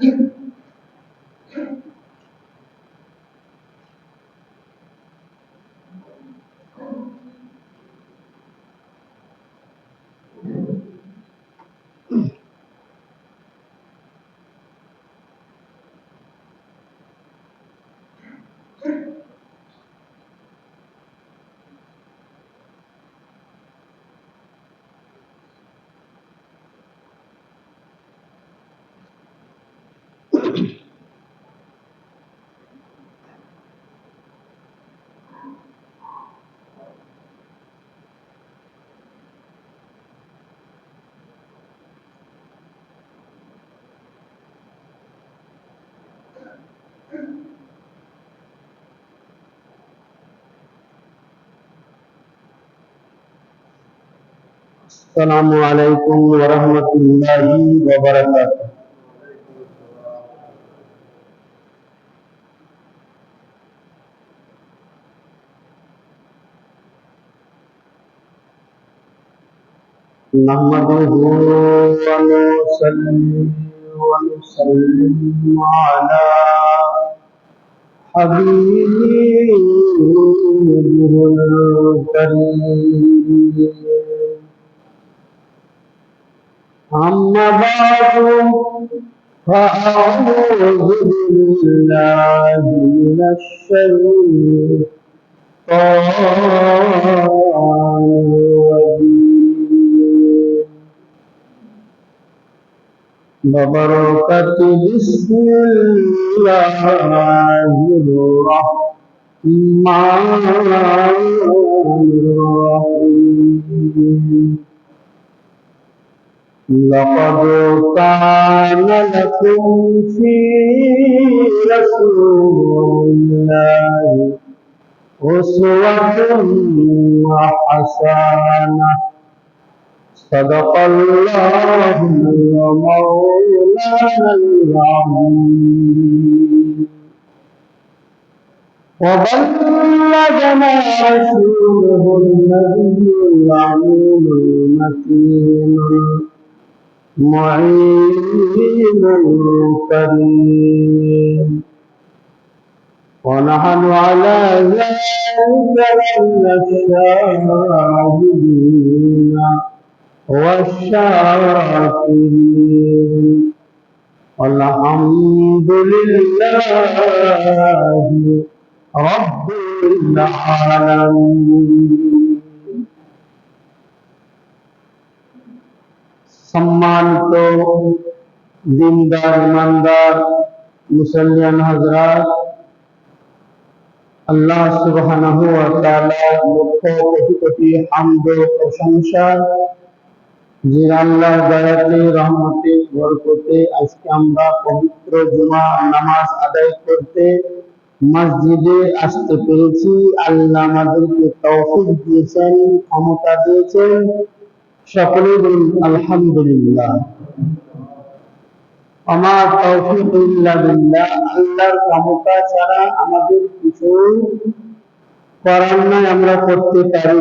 You السلام عليكم ورحمة الله وبركاته. نحمده ونصلي ونسلم على حبيبه الكريم. فأعوذ بالله من الشيطان الرجيم ببركة بسم الله الرحمن الرحيم لقد كان لكم في رسول الله أسوة حسنة صدق الله مولانا العظيم. وبلغنا رسوله النبي العليم المتين. معين كريم ونحن على ذلك من الشاهدين والشاكرين. والحمد لله رب العالمين. সম্মানিত দিনদার, ইমানদার মুসলিয়ান হাজরাত, আল্লাহ সুবহানাহু ওয়া তাআলা লক্ষ কোটি হামদ ও প্রশংসা যে আল্লাহর দয়াতে, রহমতে, বরকতে আজকে আমরা পবিত্র জুমা নামাজ আদায় করতে মসজিদে আসতে পেরেছি। আল্লাহ আমাদেরকে তৌফিক দিয়েছেন, ক্ষমতা দিয়েছেন। আলহামদুলিল্লাহ। আমার আল্লাহর ক্ষমতা ছাড়া আমাদের কিছু করার আমরা করতে পারি।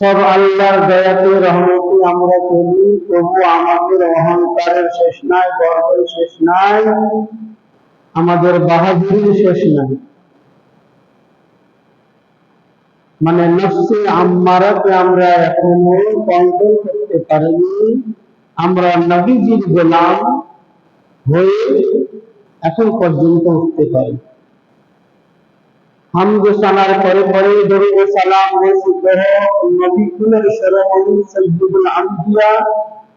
সব আল্লাহর দয়াতে, রহমতে আমরা চলি, তবু আমাদের অহংকারের শেষ নাই, গর্বের শেষ নাই, আমাদের বাহাদুরির শেষ নাই। মানে নফসে আম্মারাকে আমরা এখনও কন্ট্রোল করতে পারিনি। আমরা নবীজির গোলাম হয়ে এখন পর্যন্ত উঠতে পারি। হামদ সালার পরে পরে দরুদ সালাম নবী কুলের শরণী সৈয়দুল আম্বিয়া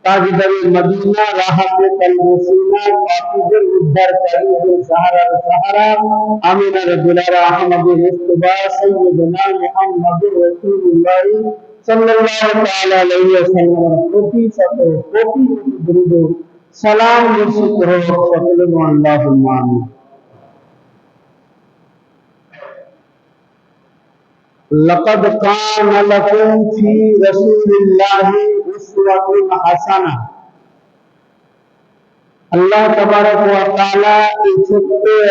ताजदर मदीना राहत कलमसीना कातिदर उद्दर करीदर सहारा सहारा। आमिना रजुलारा अहमद मुस्तबा सय्यदना मुहम्मद रसूलुल्लाह सल्लल्लाहु तआला अलैहि वसल्लम कोटि सतो कोटि दुरूद सलाम मुर्शिद हो, सल्लल्लाहु अलैहि वसल्लम। لقد كان لكم في رسول الله আল্লাহ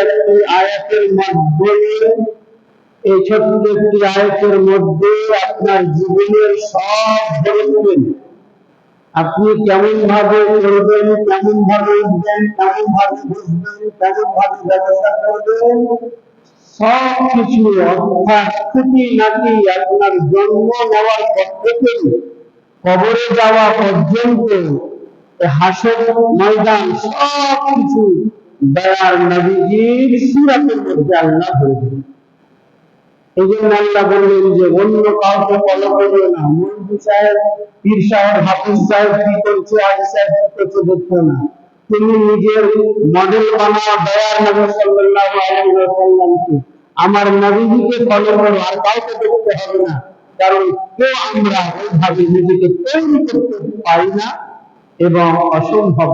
একটি আয়াতের এই ছোট্ট একটি আয়াতের মধ্যে আপনার জীবনের সব আপনি কেমন ভাবে চলবেন কেমন ভাবে উঠবেন কেমন ভাবে বুঝবেন কেমন ভাবে করবেন সব কিছু অর্থাৎ নাকি আপনার জন্ম নেওয়ার পদ্ধতি কবরে যাওয়া পর্যন্ত হাসর, ময়দান দয়ার নবীজির সুরাতের মধ্যে আল্লাহ এই জন্য আল্লাহ বললেন যে, অন্য কাউকে ফলো করবে না। মন্ত্রী সাহেব, পীর সাহেব, হাফিজ সাহেব, কি করছে সাহেব, কি করছে না। তুমি নিজের মডেল বানাও দয়ার নবী সাল্লাল্লাহু আলাইহি ওয়াসাল্লামকে। আমার নবীজিকে ফলো করো, আর কাউকে দেখতে হবে না। কারণ কেউ আমরা ওইভাবে নিজেকে তৈরি করতে পারি না এবং অসম্ভব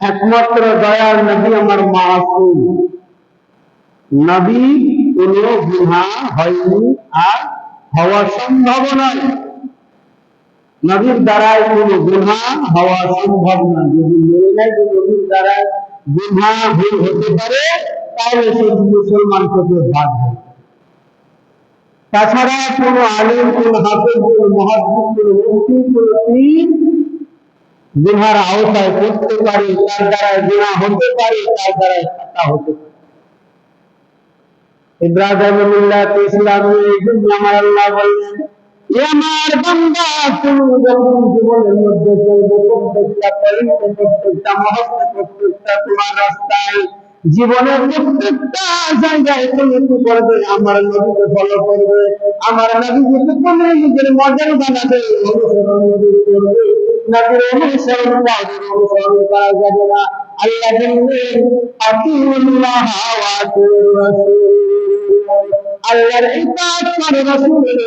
একমাত্র দয়ার নবী আমার মাসুম। নবী কোন গুহা হয়নি আর হওয়া সম্ভব নয়। নবীর দ্বারাই কোন গুহা হওয়া সম্ভব নয় যদি মেনে নেয় যে নবীর দ্বারাই গুহা ভুল হতে পারে, তাহলে সে মুসলমান থেকে বাদ হয় তাছাড়া কোন আলিম, কোন হাফেজ, কোন মহাদ্দিস, কোন মুফতি, কোন পীর গুহার আওতায় করতে পারে, তার দ্বারা গুণা হতে পারে, তার দ্বারা খাতা হতে পারে। জীবনের মধ্যে রাস্তায় জীবনের প্রত্যেকটা জায়গায় তুমি কি করবে, আমার নবীকে ফলো করবে, আমার নবীকে তুমি নিজের মডেল বানাবে অনুসরণ নবীর করবে, নবীর অনুসরণ অনুসরণ করা যাবে না। আল্লাহ আতিউল্লাহ আল্লাহর করে রাসূলের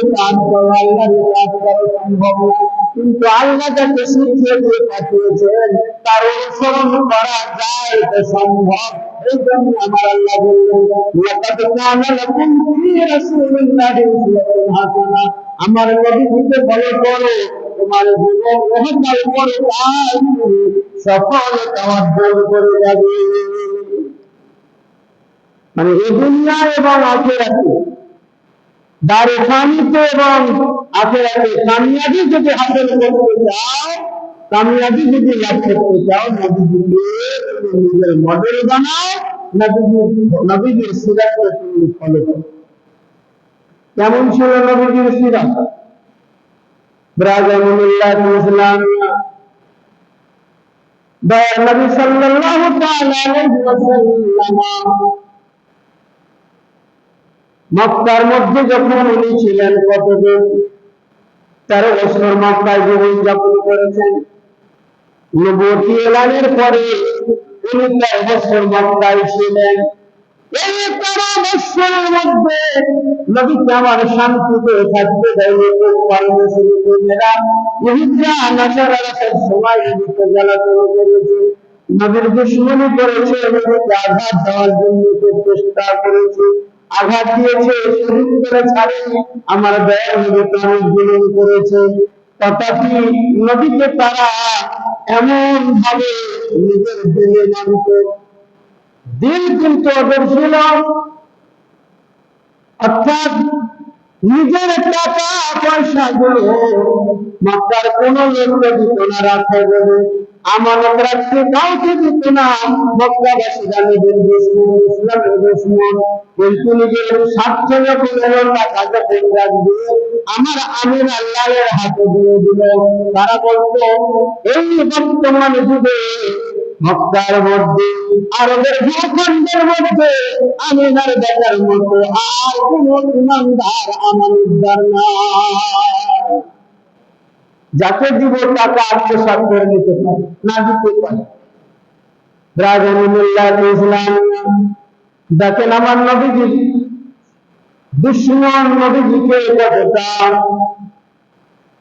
করো, আল্লাহর সম্ভব না। কিন্তু আল্লাহ যাকে শিখিয়ে দিয়ে পাঠিয়েছেন, তার অনুসরণ করা যায় সম্ভব। এই জন্য আমার আল্লাহ বললেন লাকাদ কানা লাকুম করো তোমার করো যাবে মানে এই দুনিয়া এবং আখেরাতে দারে ফানিতে এবং আখেরাতে কামিয়াবি যদি হাসিল করতে চাও কামিয়াবি যদি লাভ করতে চাও, নবীজিকে নিজের মডেল বানাও, নবীজির সিরাতকে তুমি ফলো করো। কেমন ছিল নবীজির সিরাত? ব্রাজামুল্লাহ ইসলাম নবী সাল্লাল্লাহু তাআলা আলাইহি ওয়াসাল্লাম মক্কার মধ্যে যখন উনি ছিলেন কতদিন তেরো বছর মক্কায় জীবন যাপন করেছেন। নবতী এলানের পরে বছর মক্কায় ছিলেন। এই মধ্যে নবীকে আমার শান্তিতে থাকতে নাসারারা সব সময় নবীকে করেছে। নবীর দুশ্মনী করেছে, নবীকে আঘাত দেওয়ার জন্য চেষ্টা করেছে। আঘাত দিয়েছে, শহীদ করে ছাড়েনি আমার দয়ার নবী প্রাণ করেছে। তথাপি নবীকে তারা এমন ভাবে নিজের দিলে মানত দিল কিন্তু ওদের ছিল অর্থাৎ নিজের টাকা পয়সা গুলো মক্কার কোন লোককে দিত না রাখে বলে কাউকে দিত না। দুশ্মন, ইসলামের দুশ্মন। কিন্তু নিজের স্বার্থ টাকা যখন রাখবে আমার আমির আল্লাহের হাতে দিয়ে দিল। তারা বলতো, এই বর্তমান যুগে মক্কার মধ্যে, আরবের ভূখণ্ডের মধ্যে, আমিনার দেখার মতো আর কোন ইমানদার আমানুদ্দার না যাকে দিব টাকা আত্মসাত করে নিতে পারে না দিতে পারে। রাজানুল্লাহ ইসলাম দেখেন আমার নবীজি, দুশ্মন নবীজিকে কতটা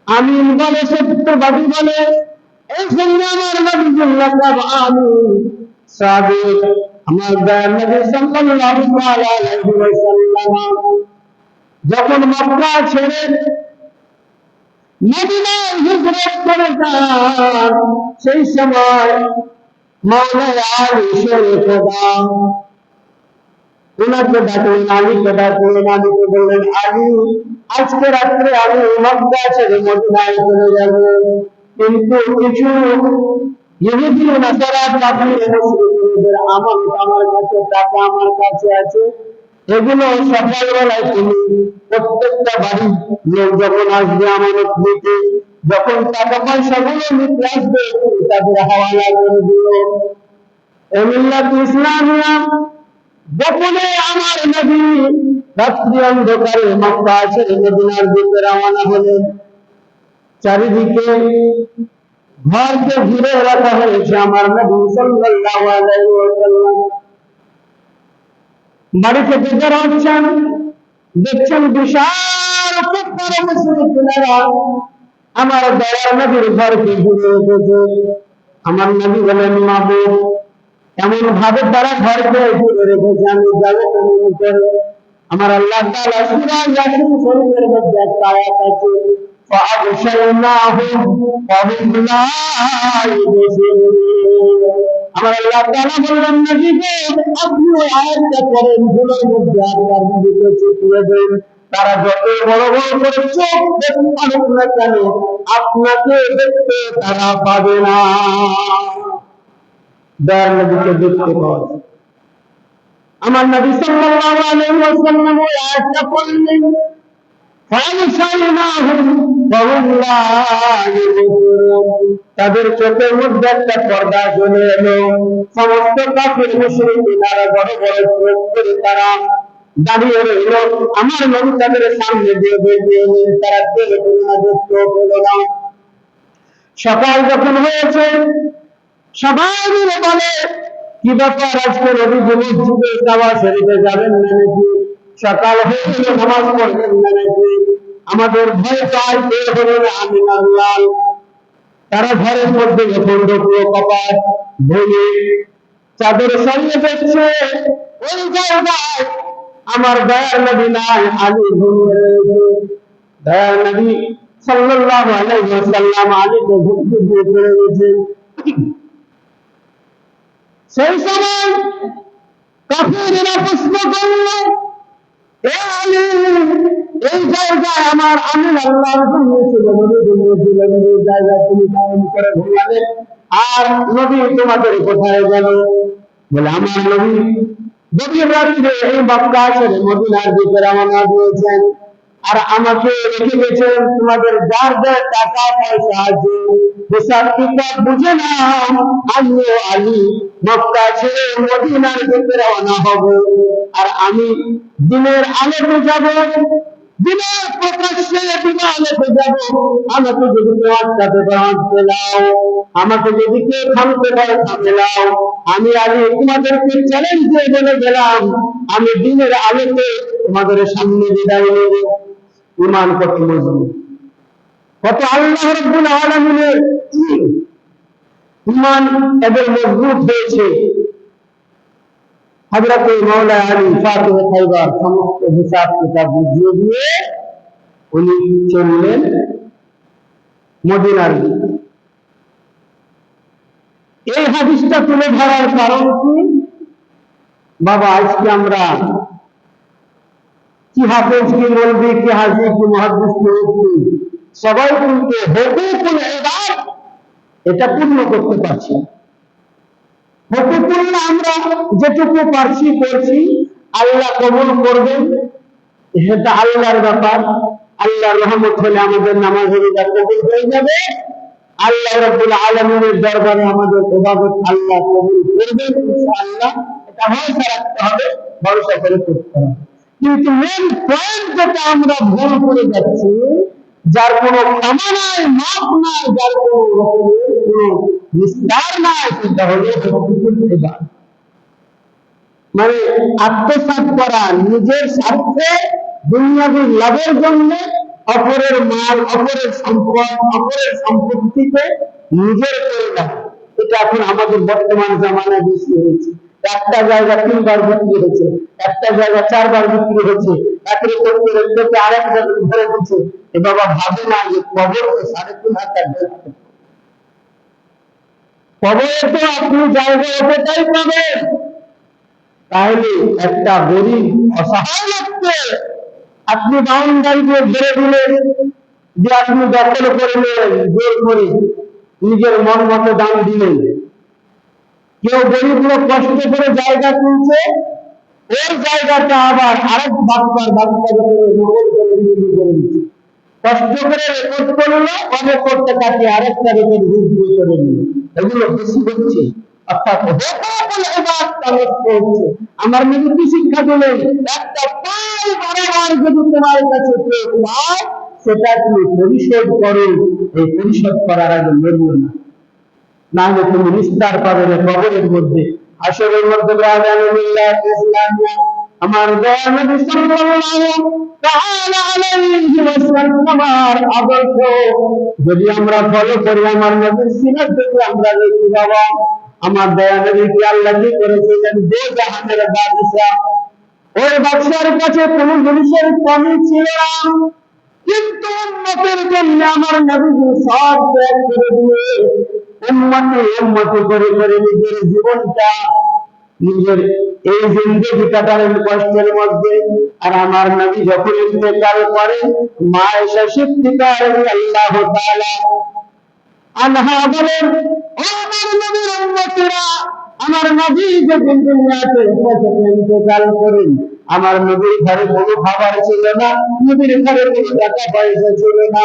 আমিন বলে, সত্যবাদী বলে এই জন্য আমার নবী সাল্লাল্লাহু আলাইহি যখন মক্কা ছেড়ে সেই সময় আজকে রাত্রে আমি মক্কা ছেড়ে মদিনায় চলে যাব। কিন্তু কিছু ইহুদি নাসারা কাফির মুশরিকদের আমানত আমার কাছে, টাকা আমার কাছে আছে। এগুলো সকালবেলায় তুমি প্রত্যেকটা বাড়ি লোক যখন আসবে আমানত নিতে, যখন টাকা পয়সা গুলো নিতে আসবে তাদের হাওয়ালা করে দিও। এমিল্লাত ইসলামিয়া গোপনে আমার নবী রাত্রি অন্ধকারে মক্কা ছেড়ে মদিনার দিকে রওনা হলেন। চারিদিকে ঘরকে ঘিরে রাখা হয়েছে আমার নবী সাল্লাল্লাহু আলাইহি ওয়াসাল্লাম। বাড়ি থেকে বের হচ্ছেন, দেখছেন বিশাল কুফার মুশরিকরা আমার দয়ার নবীর ঘরকে ঘিরে রেখেছে। আমার নবী বলেন এমন ভাবে তারা ঘরকে ঘিরে রেখেছে, আমি যাব আমার আল্লাহ তাআলা ইয়াসিন শরীফের মধ্যে একটা আয়াত আছে তারা যত বড় বড় করে চোখ দেখতে না কেন, আপনাকে দেখতে তারা পাবে না। দয়ার নদীকে দেখতে পাওয়া যায়। আমার নবী সাল্লাল্লাহু আলাইহি ওয়াসাল্লাম ওই আয়াতটা পড়লেন। তাদের চোখের মধ্যে একটা পর্দা চলে এলো। সমস্ত কাফির মুশরিকিনারা বড় বড় চোখ করে তারা দাঁড়িয়ে রইল। আমার নবী তাদের সামনে দিয়ে এলেন তারা চোখ হলো না। সকাল যখন হয়েছে, সবাই মিলে বলে, কি ব্যাপার আজকে রবি মসজিদে কাবা শরীফে যাবেন না নাকি? সকাল হয়ে গেলে নামাজ পড়বেন না নাকি? আমাদের তারা ঘরের মধ্যে ভুলে চাদর সরিয়ে দেখছে ওই জায়গায় আমার দয়ার নবী নাই, আলী দয়ার নবী সাল্লাল্লাহু আলাইহি ওয়াসাল্লাম দিয়ে পড়ে সেই সময় কাফিরেরা প্রশ্ন করল, এ আলী এই জায়গায় আমার আমি আল্লাহর ঘুমিয়েছিল নবী ঘুমিয়েছিলেন এই জায়গায় তুমি করে আর নবী তোমাদের কোথায় গেল? বলে, আমার নবী রাত্রে এই মদিনার আর আমাকে রেখে গেছেন। তোমাদের যার যার টাকা, পয়সা আছে কিতাব বুঝে আলী মক্কা ছেড়ে মদিনার হব। আর আমি দিনের আলোতে যাব আমাকে যদি কেউ আমাকে যদি কেউ থামতে পারো থামে দাও আমি আলী তোমাদেরকে চ্যালেঞ্জ দিয়ে বলে গেলাম, আমি দিনের আলোতে তোমাদের সামনে বিদায় নেব। ইমান কত মজবুত। কত আল্লাহ রব্বুল আলামিনের ইমান এদের মজবুত হয়েছে। হযরত মাওলা আলী ফাতিহ খাইবার সমস্ত হিসাব কিতাব বুঝিয়ে দিয়ে উনি চললেন মদিনার এই হাদিসটা তুলে ধরার কারণ কি? বাবা, আজকে আমরা কি হাফেজ কি মলবি কি হাজি কি মহাদিস সবাই কিন্তু ইবাদ এটা পূর্ণ করতে পারছি আমরা যেটুকু পারছি করছি, আল্লাহ করবেন। আল্লাহর ব্যাপার। আল্লাহর রহমত হলে আমাদের হয়ে যাবে। আল্লাহ দরবারে আমাদের আল্লাহ কবুল ইনশাআল্লাহ। এটা ভরসা রাখতে হবে, ভরসা করে করতে হবে। কিন্তু মেন পয়েন্ট যেটা আমরা ভুল করে যাচ্ছি, যার কোনো নাই মাপ নাই, যার কোনো রকমের কোনো নিস্তার নাই সেটা হলো হুকুকুল মানে আত্মসাৎ করা, নিজের স্বার্থে দুনিয়াবী লাভের জন্য অপরের মাল, অপরের সম্পদ, অপরের সম্পত্তিকে নিজের করে নেওয়া। এটা এখন আমাদের বর্তমান জামানায় বেশি হয়েছে। একটা জায়গা তিনবার বিক্রি হয়েছে, একটা জায়গা চারবার বিক্রি হয়েছে একরে করতে রেখে আরেক জায়গায় ধরে দিচ্ছে। বাবা ভাবে না যে কবর সাড়ে তিন হাজার। আপনি দখল করে জোর করে নিজের মন মতো দাম দিলেন। কেউ গরিব লোক কষ্ট করে জায়গা কিনছে ওই জায়গাটা আবার আরেক বাচ্চার বাচ্চার করে করে দিচ্ছে কষ্ট করে রেকর্ড করল অনেক করতে কাটিয়ে আরেকটা রেকর্ড বিক্রি করে এগুলো বেশি হচ্ছে। আমার কি শিক্ষা বারবার যদি তোমার কাছে সেটা তুমি পরিশোধ করো। এই পরিশোধ করার আগে না না হলে তুমি নিস্তার পাবে না কবরের মধ্যে। মধ্যে ইসলাম যদি আমরা ফলো করি, আমার আমরা দেখি বাবা আমার দয়া কি আল্লাহ কি করেছিলেন? ওই কাছে কোনো জিনিসের কমি ছিল না। কিন্তু উন্মতের জন্য আমার নবীজি সব ত্যাগ করে দিয়ে করে করে নিজের জীবনটা নিজের এই জিন্দগি কাটালেন কষ্টের মধ্যে, আর আমার নবী যখন ইন্তেকাল করে, মা এসে আল্লাহ বলেন আমার নবীর আমার নবী দুনিয়াতে ইন্তেকাল করেন, আমার নবীর ঘরে কোনো খাবার ছিল না, নবীর ঘরে কোনো টাকা পয়সা ছিল না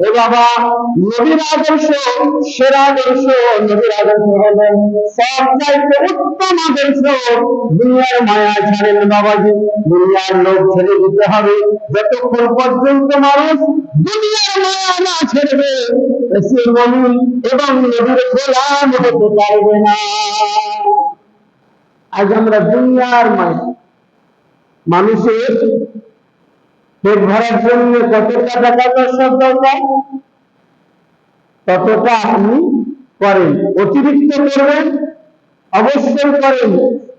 ও বাবা, নবীর আদর্শ, সেরা আদর্শ, নবীর আদর্শ হলো সব চাইতে উত্তম আদর্শ দুনিয়ার মায়া ছাড়েন বাবাজি। দুনিয়ার লোক ছেড়ে দিতে হবে। যতক্ষণ পর্যন্ত মানুষ দুনিয়ার মায়া না ছেড়বে সে মমিন এবং নবীর গোলাম হতে পারবে না। আজ আমরা দুনিয়ার মায়া, মানুষের পেট ভরার জন্য কতটা টাকা দর্শক দরকার, ততটা আপনি করেন। অতিরিক্ত করবেন, অবশ্যই করেন।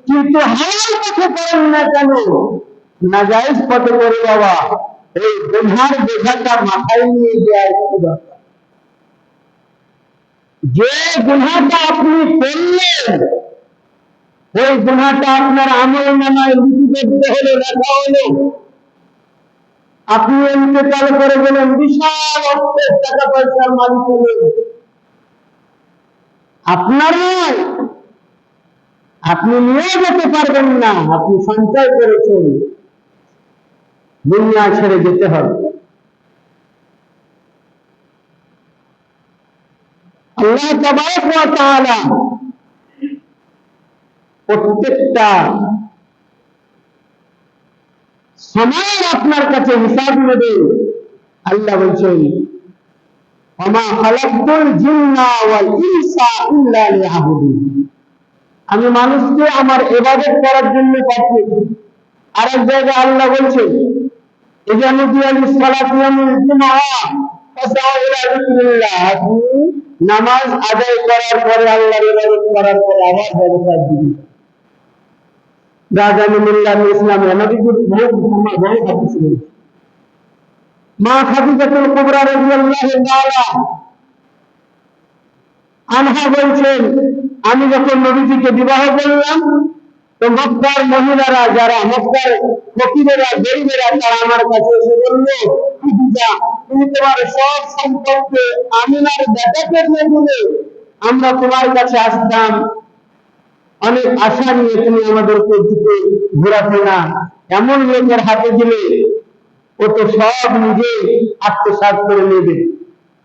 কিন্তু হালাল পথে করেন না কেন? পথে করে বাবা। এই মাথায় নিয়ে দরকার। যে গুনহাটা আপনি করলেন ওই আপনার আমল নামায় লিপিবদ্ধ হলো লেখা হলো আপনি ইন্তেকাল করে গেলেন বিশাল অর্থের টাকা পয়সার মালিক হলেন। আপনি নিয়ে যেতে পারবেন না, আপনি সঞ্চয় করেছেন। দুনিয়া ছেড়ে যেতে হবে। আল্লাহ প্রত্যেকটা সময় আপনার কাছে হিসাব নেবে। আল্লাহ বলছেন আমা মানুষকে আমার ইবাদত করার জন্য পাঠিয়েছি। আরেক জায়গায় আল্লাহ বলছেন নামাজ আদায় করার পরে ইবাদত করার পরে আবার ব্যবসা দিবেন আমি যখন নবীজিকে বিবাহ করলাম, তো মক্কার মহিলারা যারা, মক্কার ফকিরেরা, গরিবেরা তারা আমার কাছে এসে বলল তুমি তোমার সব সম্পর্কে আমিনার বেটাকে আমরা তোমার কাছে আসতাম। অনেক আশা নিয়ে তুমি আমাদেরকে দিতে ঘোরাফেরা এমন লোকের হাতে দিলে ও তো সব নিজে আত্মসাৎ করে নেবে।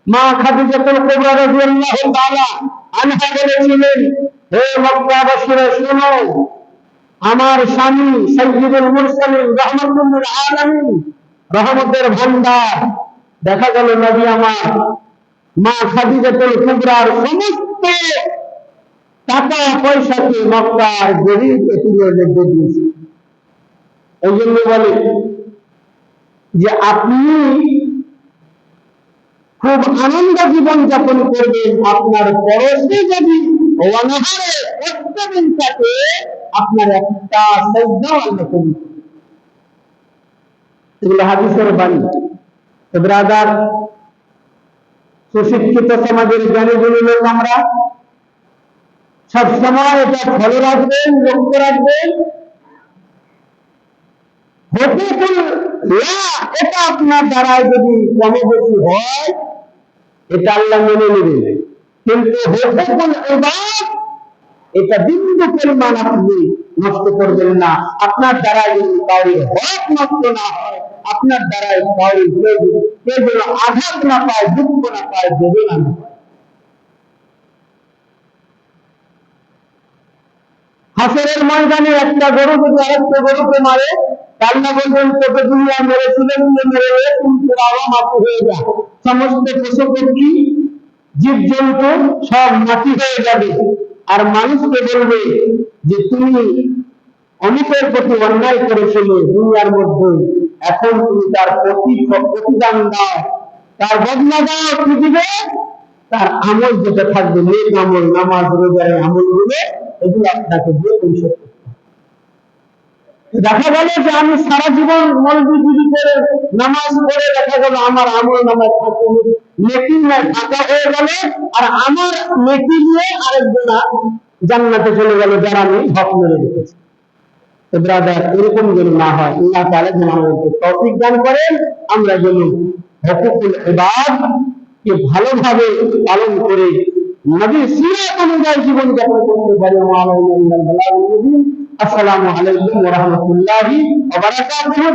মা খাদিজাতুল কুবরা রাদিয়াল্লাহু তাআলা আনহা বলেছিলেন, হে মক্কাবাসীরা শোনো, আমার স্বামী সাইয়্যিদুল মুরসালিন রাহমাতুল আলামিন, রহমতের ভান্ডার দেখা গেল নবী আমার মা খাদিজাতুল কুবরার সমস্ত টাকা পয়সাকে মক্কার গরিব মধ্যে দিয়েছে। এই জন্য বলে যে আপনি খুব আনন্দ জীবন যাপন করবেন, আপনার পরশে যদি থাকে আপনার একটা করবে। এগুলো হাদিসের বাণী। ব্রাদার, সুশিক্ষিত সমাজের জ্ঞানীগুলি লোক আমরা। সবসময় এটা ফলো রাখবেন, লক্ষ্য রাখবেন। এটা আপনার দ্বারায় যদি হয়, এটা আল্লাহ মেনে নেবেন। কিন্তু এটা বিন্দু পরিমাণ আপনি নষ্ট করবেন না। আপনার দ্বারা যদি কাউরি হক নষ্ট না হয়, আপনার দ্বারাই কাউরি কেউ যেন আঘাত না পায়, দুঃখ না পায়, বেদনা না হাসরের ময়দানে একটা গরু যদি আরেকটা গরুকে মারে আল্লাহ বলবেন, তোকে দুনিয়া মেরেছিলেন মেরে কিন্তু আবার মাটি হয়ে যা। সমস্ত পশু পক্ষী জীব জন্তু সব মাটি হয়ে যাবে। আর মানুষকে বলবে যে, তুমি অনেকের প্রতি অন্যায় করেছিলে দুনিয়ার মধ্যে, এখন তুমি তার প্রতি প্রতিদান দাও। তার বদলা দাও কি তার আমল যেটা থাকবে, নেক আমল, নামাজ, রোজার আমলগুলো এগুলো আপনাকে দিয়ে পরিশোধ দেখা গেল যে আমি সারা জীবন করে, নামাজ পড়ে দেখা গেল আমার আমল নামাজ ফাঁকা হয়ে গেল, আর আমার নেকি নিয়ে জান্নাতে চলে গেল যারা আমি মেরে ব্রাদার এরকম যেন না হয়, আল্লাহ যেন আমাদেরকে দান করেন, আমরা যেন হকুকুল ইবাদ কে ভালোভাবে পালন করে নবীর সিরাত অনুযায়ী জীবন যাপন করতে পারি আসসালামু আলাইকুম ওয়া রাহমাতুল্লাহি ওয়া বারাকাতুহু।